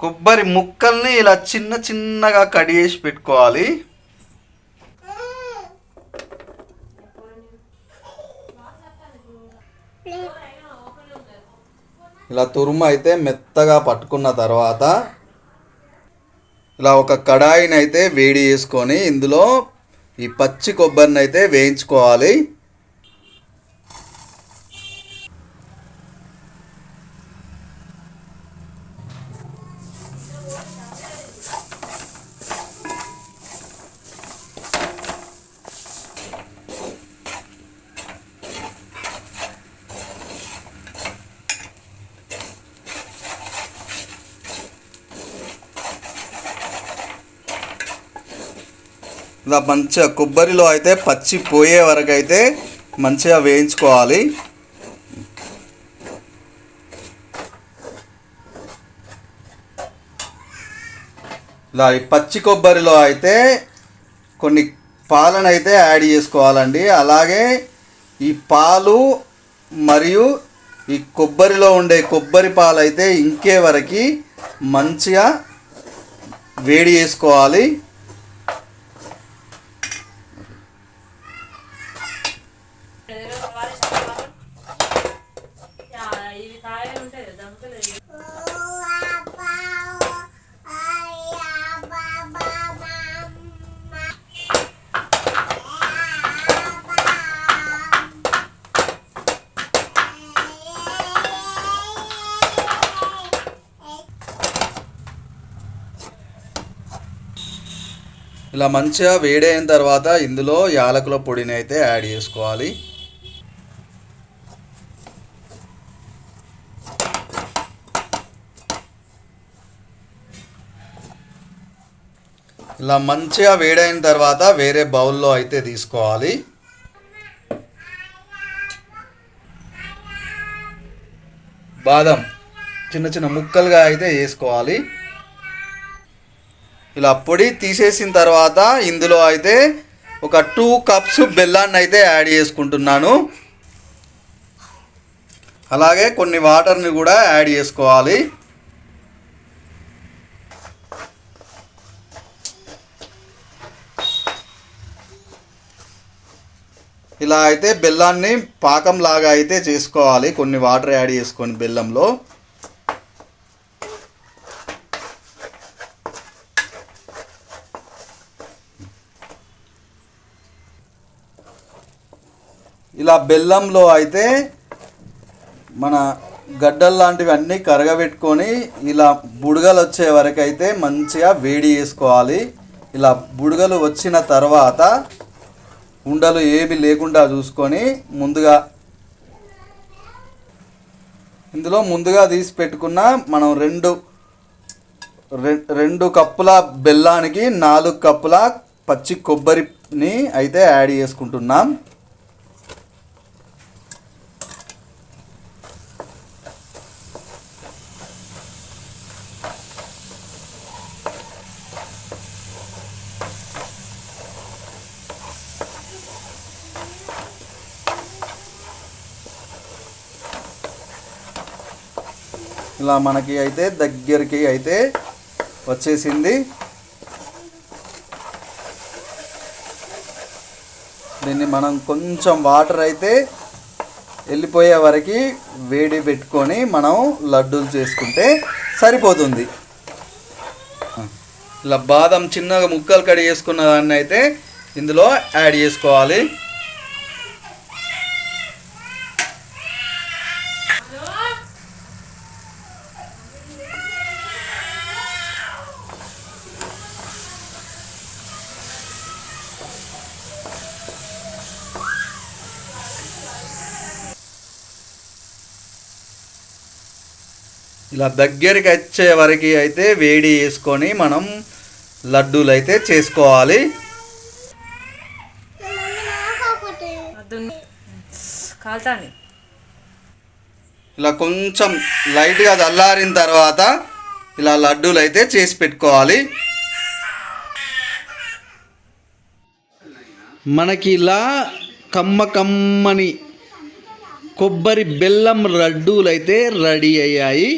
కొబ్బరి ముక్కల్ని ఇలా చిన్న చిన్నగా కట్ చేసి పెట్టుకోవాలి. ఇలా తురుము అయితే మెత్తగా పట్టుకున్న తర్వాత ఇలా ఒక కడాయిని అయితే వేడి చేసుకొని ఇందులో ఈ పచ్చి కొబ్బరిని అయితే వేయించుకోవాలి. ఇలా మంచిగా కొబ్బరిలో అయితే పచ్చి పోయే వరకు అయితే మంచిగా వేయించుకోవాలి. ఇలా ఈ పచ్చి కొబ్బరిలో అయితే కొన్ని పాలను అయితే యాడ్ చేసుకోవాలండి. అలాగే ఈ పాలు మరియు ఈ కొబ్బరిలో ఉండే కొబ్బరి పాలు అయితే ఇంకే వరకు మంచిగా వేడి చేసుకోవాలి. ఇవి కాయలు ఉంటాయి ఇలా మంచిగా వేడైన తర్వాత ఇందులో యాలకుల పొడిని అయితే యాడ్ చేసుకోవాలి. ఇలా మంచిగా వేడైన తర్వాత వేరే బౌల్లో అయితే తీసుకోవాలి. బాదం చిన్న చిన్న ముక్కలుగా అయితే వేసుకోవాలి. ఇలా పొడి తీసేసిన తర్వాత ఇందులో అయితే ఒక టూ కప్స్ బెల్లాన్ని అయితే యాడ్ చేసుకుంటున్నాను. అలాగే కొన్ని వాటర్ని కూడా యాడ్ చేసుకోవాలి. ఇలా అయితే బెల్లాన్ని పాకం లాగా అయితే చేసుకోవాలి. కొన్ని వాటర్ యాడ్ చేసుకొని బెల్లంలో. ఇలా బెల్లంలో అయితే మన గడ్డలు లాంటివి అన్నీ కరగబెట్టుకొని ఇలా బుడగలు వచ్చే వరకు అయితే మంచిగా వేడి చేసుకోవాలి. ఇలా బుడగలు వచ్చిన తర్వాత ఉండలు ఏమి లేకుండా చూసుకొని ముందుగా ఇందులో ముందుగా తీసి పెట్టుకున్న మనం రెండు రె- రెండు కప్పుల బెల్లానికి నాలుగు కప్పుల పచ్చి కొబ్బరిని అయితే యాడ్ చేసుకుంటున్నాం. ఇలా మనకి అయితే దగ్గరికి అయితే వచ్చేసింది. దీన్ని మనం కొంచెం వాటర్ అయితే వెళ్ళిపోయే వరకు వేడి పెట్టుకొని మనం లడ్డూలు చేసుకుంటే సరిపోతుంది. ఇలా బాదం చిన్నగా ముక్కలు కడి చేసుకున్న దాన్ని అయితే ఇందులో యాడ్ చేసుకోవాలి. ఇలా దగ్గరికి వచ్చే వరకు అయితే వేడి చేసుకొని మనం లడ్డూలు అయితే చేసుకోవాలి. ఇలా కొంచెం లైట్గా చల్లారిన తర్వాత ఇలా లడ్డూలు అయితే చేసి పెట్టుకోవాలి. మనకి ఇలా కమ్మ కమ్మని కొబ్బరి బెల్లం లడ్డూలు అయితే రెడీ అయ్యాయి.